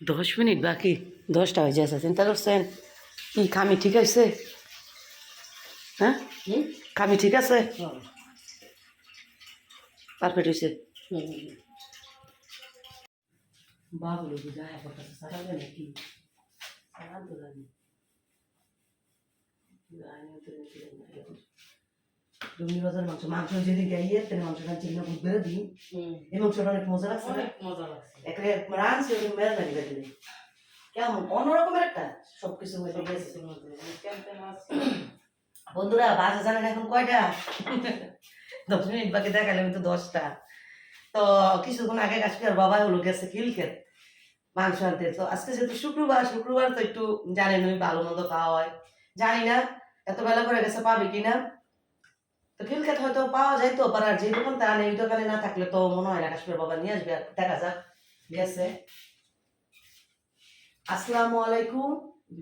দশ মিনিট বাকি। দশটা হয়ে যাচ্ছে। চিন্তা করছেন? কি খামি ঠিক আছে? হ্যাঁ? খামি ঠিক আছে? পারফেক্ট হয়েছে। বাবুলো হ্যাঁ কথা নাকি? সারান তো জানি বাজার মাংস মাংস যদি গাইয়ে তেন মাংসটা বেড়ে দিই। এই মাংসটা অনেক মজা লাগছে অনেক মজা লাগছে। একটা রাঁধছে ওটা মেলা লাগে দিলে কেমন? অন্যরকমের একটা। সব কিছু হয়ে গেছে বন্ধুরা বাসে জানেন এখন কয়টা? দশ মিনিট বাকি দেখালে আমি তো দশটা। তো কিছুক্ষণ আগে কাশ্মীর বাবা হলো গেছে খিলক্ষেত মাংস আনতে। তো আজকে যেহেতু শুক্রবার শুক্রবার তো একটু জানেন ওই ভালো মন্দ খাওয়া হয়। জানি না এত বেলা করে গেছে পাবে কিনা। তো খিলক্ষেত হয়তো পাওয়া যায় তো পারার যে দোকান তা নেই দোকানে না থাকলে তো মনে হয় না কাশ্মীর বাবা নিয়ে আসবে, দেখা যাক, গেছে। আসসালামু আলাইকুম।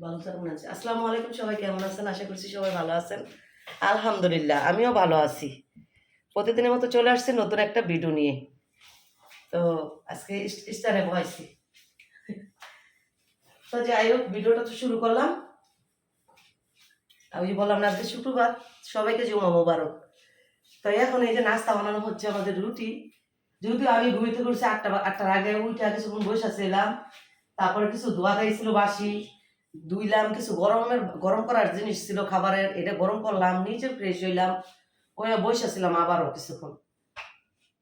ভালো মনে আছে? আসসালামু আলাইকুম, সবাই কেমন আছেন? আশা করছি সবাই ভালো আছেন। আলহামদুলিল্লাহ, আমিও ভালো আছি। প্রতিদিনের মতো চলে আসছি নতুন একটা ভিডিও নিয়ে। তো আজকে ইস্টারে বয়সি তো যাই হোক, ভিডিওটা তো শুরু করলাম। আমি বললাম না, আজকে শুক্রবার, সবাইকে জুমা মোবারক। তো এখন এই যে নাস্তা বানানো হচ্ছে আমাদের রুটি যেহেতু আমি ঘুমিতে করছি আটটা আটটার আগে উঠে কিছুক্ষণ বসে ছিলাম তারপরে কিছু ধোয়া খাইছিল বাসি ধুইলাম কিছু গরমের গরম করার জিনিস ছিল খাবারের এটা গরম করলাম নিচে ফ্রেশ হইলাম ওই বসেছিলাম আবারও কিছুক্ষণ।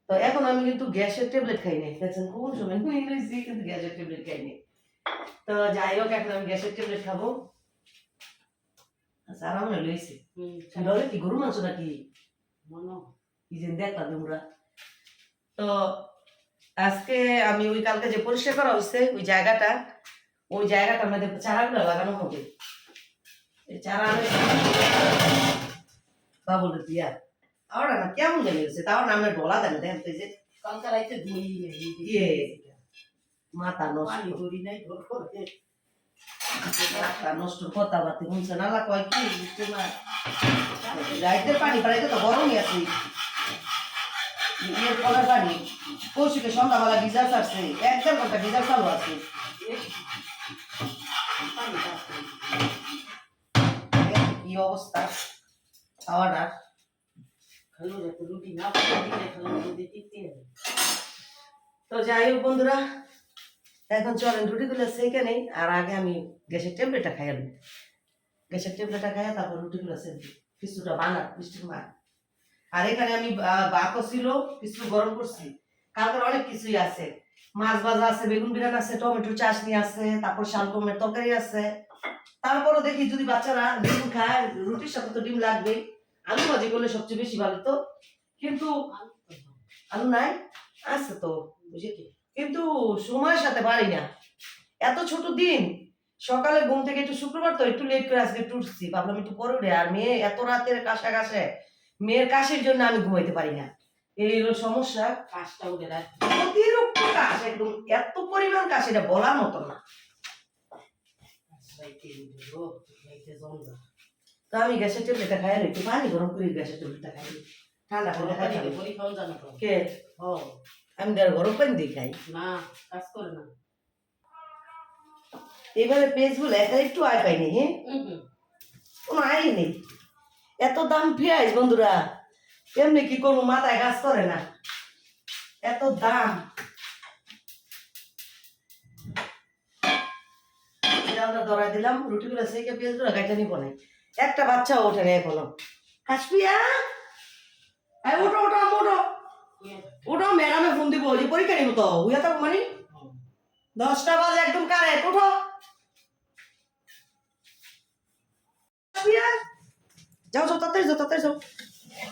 তো এখন আমি কিন্তু গ্যাসের ট্যাবলেট খাই নাই। দেখছেন কোন সময় নিয়েছি কিন্তু গ্যাসের ট্যাবলেট খাই নাই। তো যাই হোক এখন আমি গ্যাসের ট্যাবলেট খাব। আচ্ছা আরাম লইছি কি গরু মাংস নাকি? তোমরা তো আজকে আমি ওই কালকে যে পরিষ্কার করা হয়েছে ওই জায়গাটা ওই জায়গাটার মধ্যে চারাগুলো লাগানো হবে। এই চারা বাবুল দিয়া। আমার না কেমন জানি হয়েছে তাও না আমার ডলা দেন দেখতে যে কালকে রাইতে নেই ইয়ে, মাথা নষ্ট। নাই করে। মাথা নষ্ট কথা বাতি শুনছে নালা কয়, কি রাইতের পানি পাড়াইতে তো গরমই আছে। ইয়ের কলার পানি। কৌশিকে সন্ধ্যাবেলা গিজার ছাড়ছে। এক দেড় ঘণ্টা গিজার চালু আছে। কি অবস্থা? খাওয়াটা খালো যাতে রুটি না পারে দিলে খালো যদি টিকতে তো যাই হোক বন্ধুরা এখন চলেন রুটিগুলো সেখানেই আর আগে আমি গ্যাসের ট্যাবলেটটা খাই আমি গ্যাসের ট্যাবলেটটা খাই তারপর রুটিগুলো সেদ্ধ কিছুটা বানা মিষ্টির মা। আর এখানে আমি বাকও ছিল কিছু গরম করছি। কালকের অনেক কিছুই আছে। মাছ ভাজা আছে, বেগুন বিরান আছে, টমেটো চাটনি আছে, তারপর শালগমের তরকারি আছে। তারপরও দেখি যদি বাচ্চারা ডিম খায়, রুটির সাথে তো ডিম লাগবেই। আলু ভাজি করলে সবচেয়ে বেশি ভালো তো। কিন্তু আলু নাই? আছে তো, বুঝেছি? কিন্তু সময়ের সাথে পারি না। এত ছোট দিন। সকালে ঘুম থেকে একটু শুক্রবার তো একটু লেট করে আজকে উঠছি ভাবলাম একটু পরে উঠে আর মেয়ে এত রাতের কাশা কাশে মেয়ের কাশির জন্য আমি ঘুমাইতে পারি না। এই হলো সমস্যা। কাজটা উঠে অতিরিক্ত কাশ একদম এত পরিমাণ কাশ এটা বলার মতো না। তো আমি গ্যাসের ট্যাবলেটটা খাই একটু পানি গরম করে গ্যাসের ট্যাবলেটটা খাই ঠান্ডা করে খাই কে? ও। আমি দেড় গরম পানি দিয়ে খাই। না কাজ করে না। এবারে পেঁয়াজগুলো একা একটু আয় পাইনি হ্যাঁ? কোনো আয় নেই। এত দাম পেঁয়াজ বন্ধুরা। এমনি কি করব মাথায় কাজ করে না। এত দাম। চালটা ধরাই দিলাম রুটিগুলো সেকে পেঁয়াজগুলো গাইটা নিব না। একটা বাচ্চাও ওঠে না এখনও। কাশপিয়া এই ওঠো ওঠো। ওঠো ম্যাডামে ফোন দিব যে পরীক্ষা নিব তো উইয়া তো মানে? দশটা বাজে একদম কারেক্ট ওঠো কাশপিয়া যাও যাও তাড়াতাড়ি যাও তাড়াতাড়ি যাও।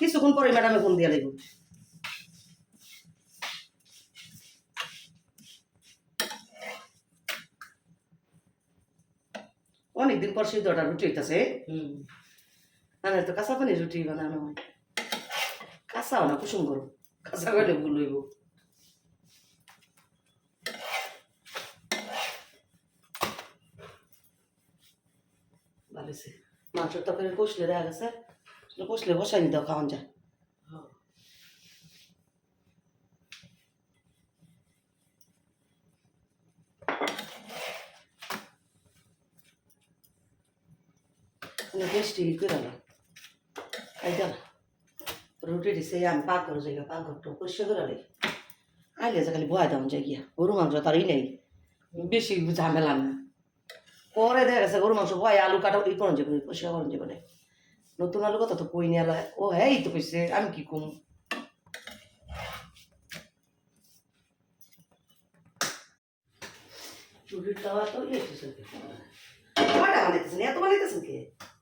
কিছুক্ষণ পরে ম্যাডামে ফোন দিয়ে লাগবে অনেকদিন পর সেই দটা রুটি হইতাছে। না তো কাঁচা পানি রুটি বানানো হয়। কাঁচাও না কুসুম করো কাঁচা কাটে ভুল হইব ভালোছে মাংসের তরকারি কষলে দেখা গেছে কষলে বসাই নিতে খাওয়ান যায় Una vez te cuidado. Ahí. রুটি দিছে আমি পাক করে যাই পাক করতে পরিষ্কার করে লাই আগে যে খালি ভয় দাম যাই গিয়া গরু মাংস তারই নেই বেশি ঝামেলা না পরে দেখা গেছে গরু মাংস ভয় আলু কাটা ই করুন যাবে পরিষ্কার করুন যাবে নতুন আলু কথা তো কই নিয়ে ও হ্যাঁ তো কইছে আমি কি কম রুটির তাওয়া তো ইয়ে কয়টা বানাইতেছেন এত বানাইতেছেন কে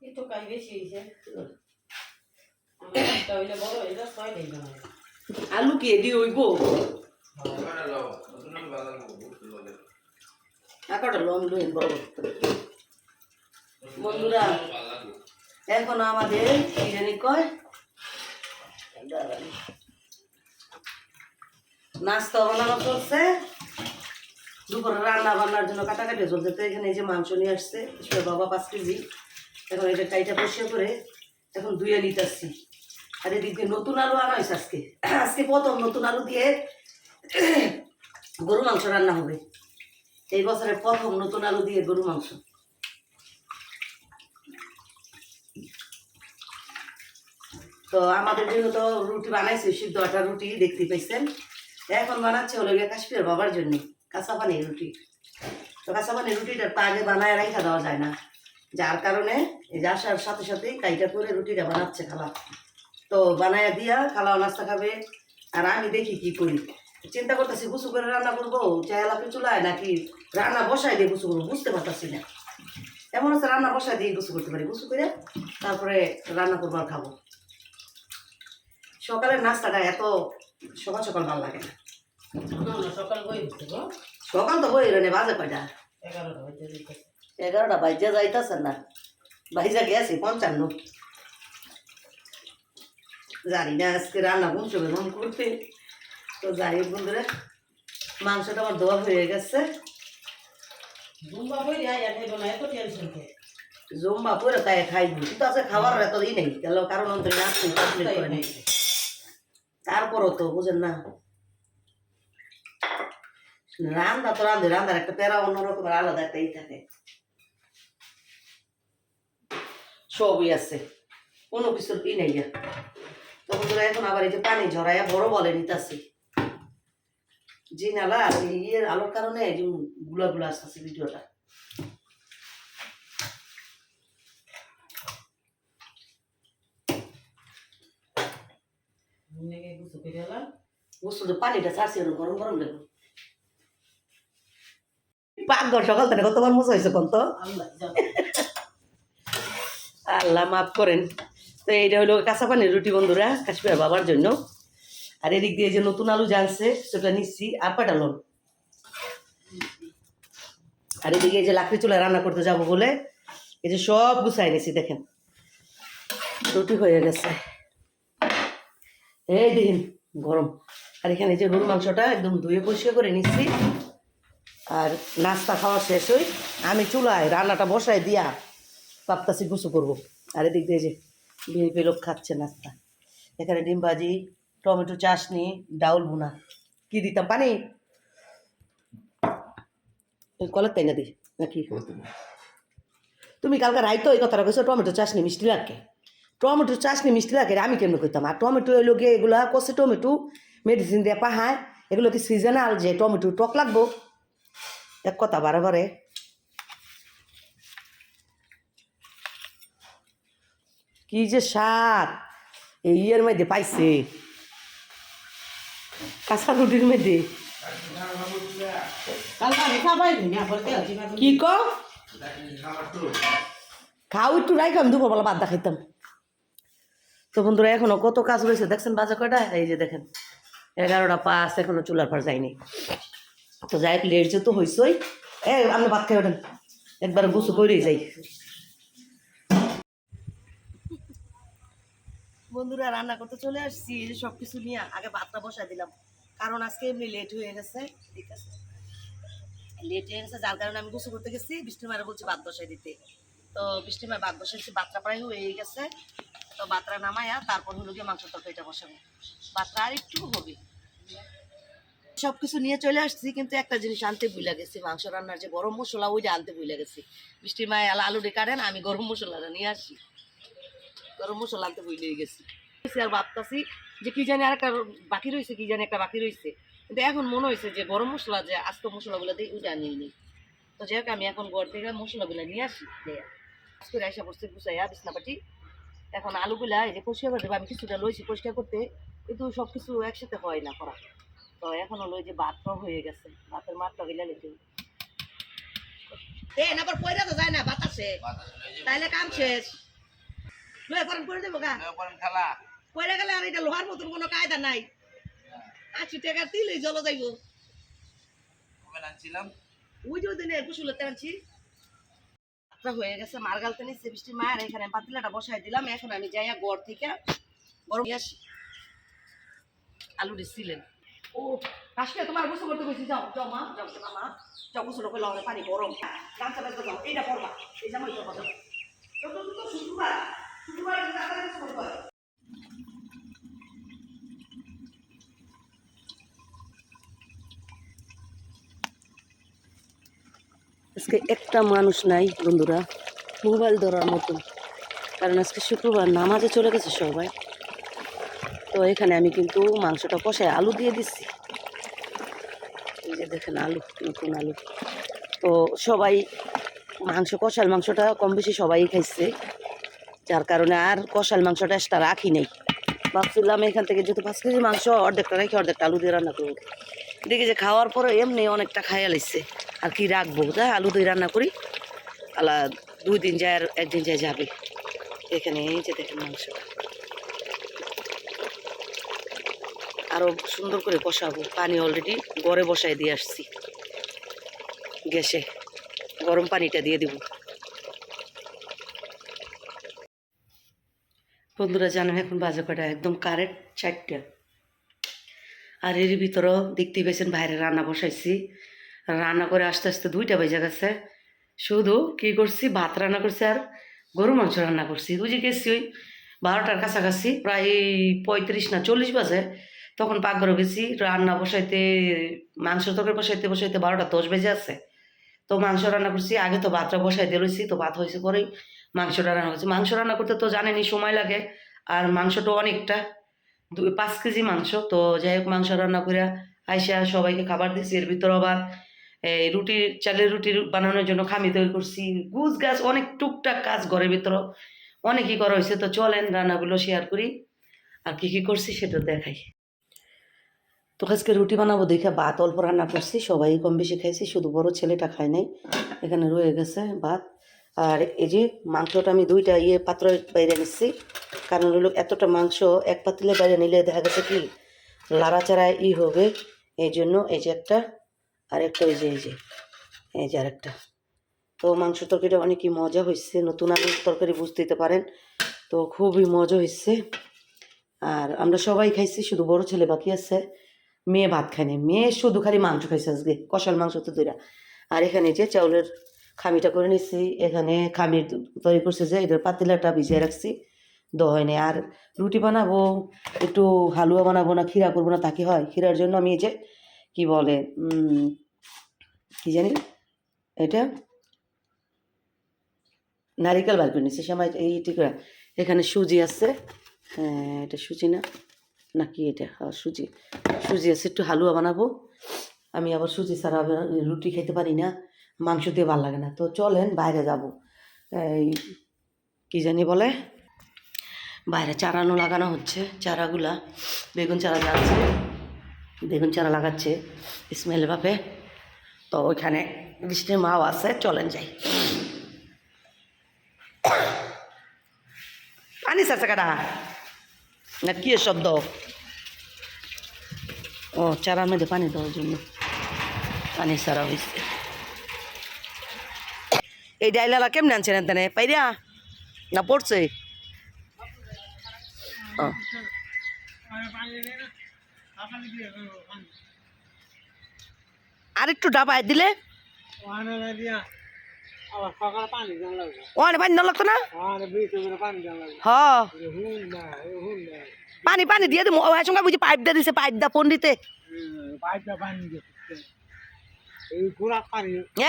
একটু কাজ বেশি হয়েছে একটা হইলে বড় হইলে ছয় দিন বানায় আলু কি এদি হইব? বন্ধুরা, এখন আমাদের কি জানি কয়? নাস্তা বানানো চলছে। দুপুরে রান্না বান্নার জন্য কাটাকাটি চলছে। তো এখানে এই যে মাংস নিয়ে আসছে বাবা পাঁচ কেজি। এখন এটা কাইটা পরিষ্কার করে এখন ধুয়ে নিতে আসছি আর এদিক নতুন আলু আনা হয়েছে আজকে। আজকে প্রথম নতুন আলু দিয়ে গরু মাংস রান্না হবে। এই বছরের প্রথম নতুন আলু দিয়ে গরু মাংস। তো আমাদের জন্য তো রুটি বানাইছে, সিদ্ধ আটা রুটি, দেখতে পাইছেন? এখন বানাচ্ছে হলো গিয়ে কাশ্মীর বাবার জন্য কাঁচা পানির রুটি। তো কাঁচা পানির রুটিটা আগে বানায় রাখা দেওয়া যায় না। যার কারণে এই যে আসার সাথে সাথেই কাইটা করে রুটিটা বানাচ্ছে খালা। তো বানায় দিয়া খালাও নাস্তা খাবে। আর আমি দেখি কি করি। চিন্তা করতেছি গুছু করে রান্না করব চায়ালাপি চুলায় নাকি রান্না বসাই দিয়ে গুছু করব বুঝতে পারতাছি না। এমন হচ্ছে রান্না বসাই দিয়ে গুছু করতে পারি গুছু করে তারপরে রান্না করব আর খাব। সকালের নাস্তাটা এত সকাল সকাল ভালো লাগে না। সকাল তো বই রে বাজে কয়টা? এগারোটা বাজে যাইতেছে। না। বাইজা গেছে পঞ্চান্ন। জানি না আজকে রান্না কোন সময় করতে তো যাই বন্ধুরা মাংসটা আমার দোয়া হয়ে গেছে। জম্বা করে তাই খাইব কিন্তু আজকে খাবার নেই গেল কারণ অন্তরে আসছে কমপ্লিট করে নেই। তারপরও তো বুঝেন না। রান্দা তো রান্ধে রান্দার একটা প্যারা অন্যরকম আলাদা একটা ই থাকে। সবই আছে কোনো কিছুর ই নেই। তো বন্ধুরা এখন আবার এই যে পানি ঝরাইয়া বড় বলে নিতেছি। জি নালা ইয়ের আলোর কারণে এই যে গুলা গুলা আসতেছে ভিডিওটা। পানিটা ছাড়ছি গরম গরম লাগবে। পাকঘর সকাল থেকে কতবার মজা হয়েছে কোন তো আল্লাহ মাফ করেন। তো এইটা হলো কাঁচা পানির রুটি বন্ধুরা কাশ্মীর বাবার জন্য। আর এদিক দিয়ে যে নতুন আলু জানছে সেটা নিচ্ছি আর পাঠালাম। আর এদিকে যে লাকড়ি চুলায় রান্না করতে যাব বলে, এই যে সব গুছাই নিছি, দেখেন। রুটি হয়ে গেছে। এই দিন গরম। আর এখানে যে গরুর মাংসটা একদম ধুয়ে পরিষ্কার করে নিচ্ছি। আর নাস্তা খাওয়া শেষ হই, আমি চুলায় রান্নাটা বসায় দিয়া ভাবতাছি গুছু করব। আর এদিক দিয়ে যে বিএপি লোক খাচ্ছে নাস্তা। এখানে ডিম ভাজি টমেটো চাশনি ডাউল ভুনা। কি দিতাম? পানি? কলের তাই না দি? নাকি? তুমি কালকে রাইতো এই কথাটা কইছো টমেটো চাশনি মিষ্টি লাগে। টমেটো চাশনি মিষ্টি লাগে আমি কেমন কইতাম? আর টমেটো এলো গিয়ে এগুলা কষে টমেটো মেডিসিন দিয়ে পাহায় এগুলো কি সিজনাল যে টমেটো টক লাগবো? এক কথা বারে বারে। কি যে স্বাদ। এই ইয়ের মধ্যে পাইছে। কাঁচা রুটির মধ্যে। কি ক খাও একটু রাইখাম দুপুরবেলা বাদ খাইতাম। তো বন্ধুরা এখনও কত কাজ রয়েছে দেখছেন বাজে কয়টা? এই যে দেখেন এগারোটা পাঁচ এখনও চুলার পার যায়নি। তো যাই লেট যেহেতু হয়েছই এ আপনি ভাত খাই ওঠেন। একবার গুছু করেই যাই। বন্ধুরা রান্না করতে চলে আসছি সব কিছু নিয়ে আগে ভাতটা বসাই দিলাম। কারণ আজকে এমনি লেট হয়ে গেছে, ঠিক আছে? লেট হয়ে গেছে, যার কারণে আমি গোসল করতে গেছি। বৃষ্টি মারে বলছি ভাত বসাই দিতে। তো বৃষ্টি মারে ভাত বসাইছি ভাতটা প্রায় হয়ে গেছে। তো ভাতটা নামায়া তারপর হলো গিয়ে মাংস তরকারিটা বসাবো। ভাতটা আর একটু হবে। সব কিছু নিয়ে চলে আসছি, কিন্তু একটা জিনিস আনতে ভুলে গেছি। মাংস রান্নার যে গরম মশলা, ওইটা আনতে ভুলে গেছি। বৃষ্টির মায় আলা কাটেন, আমি গরম মশলাটা নিয়ে আসি। গরম মশলা আনতে ভুলে গেছি। আর ভাবতাছি যে কি জানি আর একটা বাকি রয়েছে কি জানি একটা বাকি রয়েছে কিন্তু এখন মনে হয়েছে যে গরম মশলা যে আস্ত মশলাগুলো দিই ওইটা নিয়ে নিই তো যাই হোক আমি এখন ঘর থেকে মশলাগুলো নিয়ে আসি। আজকে আইসা পড়ছে গুছাইয়া বিছনাপাটি এখন আলুগুলা এই যে পরিষ্কার করে দেবো আমি কিছুটা লইছি পরিষ্কার করতে কিন্তু সব কিছু একসাথে হয় না করা। তো এখন হলো যে ভাতটাও হয়ে গেছে ভাতের মাঠটা গেলে লেগে না আবার পয়রা তো যায় না বাতাসে। তাইলে কাম শেষ। লয়ে করেন করে দেবো গা। খেলা। পয়রা গেলে আর এটা লোহার মতন কোনো কায়দা নাই। আশি টাকা দিলে জল যাইব। আনছিলাম ওই যে ওই দিনে হয়ে গেছে মার গালতে নিচ্ছে মায়ের এখানে পাতিলাটা বসাই দিলাম। এখন আমি যাইয়া গড় থেকে গরম আসি আলু দিছিলেন। ও কাশকে তোমার গোসল করতে কইছি যাও যাও মা। যাও মা। যাও গোসল করে লাও পানি গরম। গামছা বেঁধে যাও এইটা পড়বা এই জামাই পড়বা যাও তো তো তো শুক্রবার আজকে একটা মানুষ নাই, বন্ধুরা। মোবাইল ধরার মতন। কারণ আজকে শুক্রবার নামাজে চলে গেছে সবাই। তো এখানে আমি কিন্তু মাংসটা কষায় আলু দিয়ে দিচ্ছি। এই যে দেখেন আলু, নতুন আলু। তো সবাই মাংস কষাল মাংসটা কম বেশি সবাই খাইছে। যার কারণে আর কষাল মাংসটা এক্সট্রা রাখি নেই। ভাবছিলাম এখান থেকে যেহেতু পাঁচ কেজি মাংস, অর্ধেকটা রেখে অর্ধেকটা আলু দিয়ে রান্না করব। দেখি যে খাওয়ার পরে এমনি অনেকটা খাইয়া লাইছে। আর কি রাখব? তাই আলু দিয়ে রান্না করি। আলা দুই দিন যায় আর একদিন যায় যাবে। এখানে এই যে দেখেন মাংসটা। আরও সুন্দর করে কষাবো। পানি অলরেডি গড়ে বসাই দিয়ে আসছি। গ্যাসে গরম পানিটা দিয়ে দিব। বন্ধুরা, জানেন এখন বাজে কটা একদম কারেক্ট চারটা। আর এর ভিতরেও দেখতে পেয়েছেন বাইরে রান্না বসাইছি। রান্না করে আস্তে আস্তে দুইটা বেজে গেছে। শুধু কি করছি? ভাত রান্না করছি আর গরু মাংস রান্না করছি। যে গেছি ওই বারোটার কাছাকাছি, প্রায় পঁয়ত্রিশ না চল্লিশ বাজে। তখন পাকঘরে গেছি, রান্না বসাইতে মাংস তরকারি বসাইতে বসাইতে বারোটা দশ বেজে আছে। তো মাংস রান্না করছি, আগে তো ভাতটা বসাই দিয়ে রয়েছি তো ভাত হয়েছে পরেই মাংসটা রান্না করছি মাংস রান্না করতে তো জানেনই, সময় লাগে। আর মাংসটা অনেকটা। দুই পাঁচ কেজি মাংস। তো যাই হোক, মাংস রান্না করে আইসা সবাইকে খাবার দিচ্ছি এর ভিতর আবার এই রুটি, চালের রুটি বানানোর জন্য খামি তৈরি করছি। গুজ গাছ অনেক টুকটাক কাজ ঘরের ভিতর। অনেকই করা হয়েছে। তো চলেন রান্নাগুলো শেয়ার করি। আর কি কি করছি সেটা দেখাই। তো আজকে রুটি বানাবো দেখে ভাত অল্প রান্না করছি। সবাই কম বেশি খাইছি, শুধু বড় ছেলেটা খায় নাই। এখানে রয়ে গেছে ভাত। আর এই যে মাংসটা আমি দুইটা ইয়ে পাত্র বাইরে নিচ্ছি কারণ হলো এতটা মাংস এক পাতিলে বাইরে নিলে দেখা গেছে কি লাড়াচাড়ায় ই হবে। এই জন্য এই যে একটা, আর একটা ওই যে, এই যে এই যে আরেকটা। তো মাংস তরকারিটা অনেকই মজা হয়েছে, নতুন আলুর তরকারি বুঝতে তো পারেন। তো খুবই মজা হয়েছে। আর আমরা সবাই খাইছি, শুধু বড় ছেলে বাকি আছে। মেয়ে ভাত খায়নি মেয়ে শুধু খালি মাংস খাইছে আজকে, কষাল মাংস তো দুইটা। আর এখানে যে চাউলের খামিটা করে নিচ্ছি এখানে খামির তৈরি করছে যে এটার পাতিলাটা ভিজিয়ে রাখছি। দহয়নি আর রুটি বানাবো একটু হালুয়া বানাবো না ক্ষীরা করব না তাকে হয়? ক্ষীরার জন্য আমি এই যে কি বলে কি জানি? এটা নারিকেল বার করে নিচ্ছি সময় এই টিকা এখানে সুজি আছে। হ্যাঁ, এটা সুজি না? নাকি এটা? হ্যাঁ, সুজি। সুজি আছে একটু হালুয়া বানাবো। আমি আবার সুজি ছাড়া রুটি খেতে পারি না। মাংস দিয়ে ভালো লাগে না। তো চলেন, বাইরে যাব। এই, কী জানি বলে? বাইরে চারানো লাগানো হচ্ছে, চারাগুলা, বেগুন চারা যাচ্ছে, বেগুন চারা লাগাচ্ছে স্মেল বাপে তো ওইখানে বৃষ্টির মাও আছে, চলেন যাই। পানি সারছে কাটা না, কী শব্দ? ও, চারার মধ্যে পানি দেওয়ার জন্য। পানি সারা হয়েছে এই ডাইলালা কেমনে আনছেন এখানে? পাইরা? না পড়ছে? আর একটু ডাবায় দিলে? পানি না লাগতো না? হ। পানি পানি দিয়ে দিম। সঙ্গে বুঝি পাইপ দিয়ে দিছে, পাইপ দা পন্ডিতে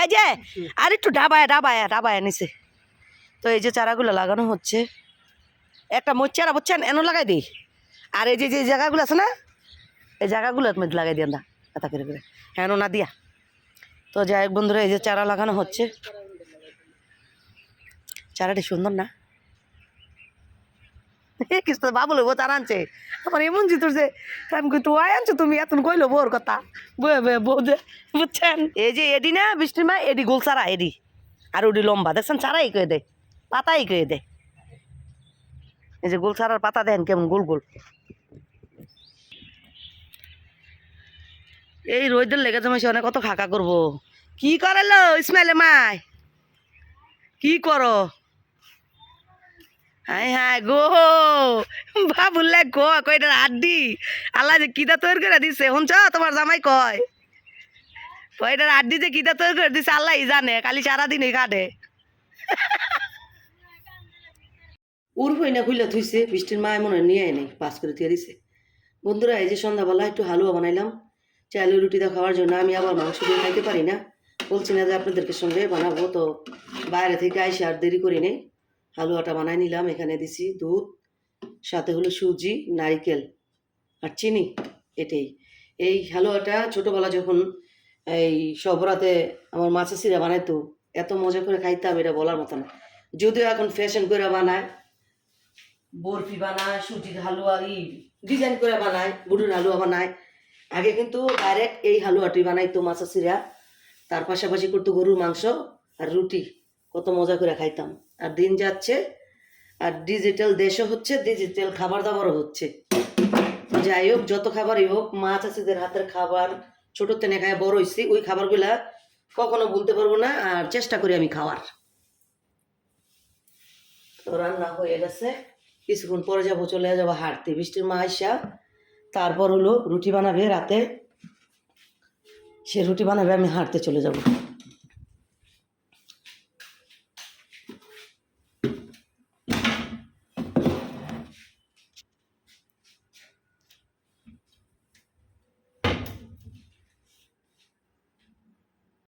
এই যে, আর একটু ডাবায় ডাবায় ডাবায় নিছে তো এই যে চারাগুলো লাগানো হচ্ছে। একটা মোট চারা, বুঝছেন? এনে লাগাই দিই। আর এই যে যে জায়গাগুলো আছে না, এই জায়গাগুলোর মধ্যে লাগাই দিয়ে না কথা করে করে। হ্যাঁ না দিয়া। তো যাই হোক বন্ধুরা, এই যে চারা লাগানো হচ্ছে। চারাটি সুন্দর না? কিছু বাবু লোক চারা আনছে। আমার এমন জিতুর যে, আমি কই, তো আয় আনছো তুমি? এত কইলো বোর কথা। বয়ে বয়ে বউ যে, বুঝছেন? এই যে এডি না, বৃষ্টির মা, এডি গোল চারা এডি। আর ওডি লম্বা, দেখছেন? চারাই কয়ে দেয় পাতাই কয়ে দেয় এই যে গোল চারার পাতা দেন কেমন গোল গোল। এই রোদের লেগে জমাইছে অনেক কত খাকা করব। কি করে লো ইসমাইলে মাই কি করো? হাই হাই গো বাবুল্লে, গো কয়টা আড্ডি। আল্লাহ যে কিতা তৈরি করে দিছে, শুনছ? তোমার জামাই কয়। কয়টার আড্ডি যে কিতা তৈরি করে দিছে, আল্লাহ জানে, কালি সারাদিন কাটে উর্ফই না খুলে থুইছে, বৃষ্টির মায় মনে হয় নিয়ে নেই পাস করে দিয়ে দিছে। বন্ধুরা, এই যে সন্ধ্যাবেলা একটু হালুয়া বানাইলাম। চাইলে রুটিটা খাওয়ার জন্য আমি আবার মাংস দিয়ে খাইতে পারি না। বলছি না যে আপনাদেরকে সঙ্গে বানাবো, তো বাইরে থেকে আইসে আর দেরি করি নেই। হালুয়াটা বানাই নিলাম, এখানে দিছি দুধ, সাথে হলো সুজি, নারিকেল আর চিনি, এটাই। এই হালুয়াটা ছোটোবেলা যখন এই সবরাতে আমার মাছের সিরা বানাইতো, এত মজা করে খাইতাম, এটা বলার মতো না। যদিও এখন ফ্যাশন করে বানায়, বরফি বানায়, সুজির হালুয়া, ই ডিজাইন করে বানায় বুড়ুর হালুয়া বানায়। আগে কিন্তু ডাইরেক্ট এই হালুয়াটি বানাইতো মাছের সিরা তার পাশাপাশি করতো গরুর মাংস আর রুটি, কত মজা করে খাইতাম। আর দিন যাচ্ছে। আর ডিজিটাল দেশও হচ্ছে ডিজিটাল খাবার দাবারও হচ্ছে। যাই হোক, যত খাবারই হোক মা চাষিদের হাতের খাবার, ছোট থেকে খায়, বড় হয়েছি ওই খাবারগুলা কখনো ভুলতে পারব না, আর চেষ্টা করি আমি খাওয়ার। তো রান্না হয়ে গেছে। কিছুক্ষণ পরে যাব, চলে যাব হাঁটতে। বৃষ্টির মা আইসা, তারপর হলো রুটি বানাবে রাতে। সে রুটি বানাবে, আমি হাঁটতে চলে যাব।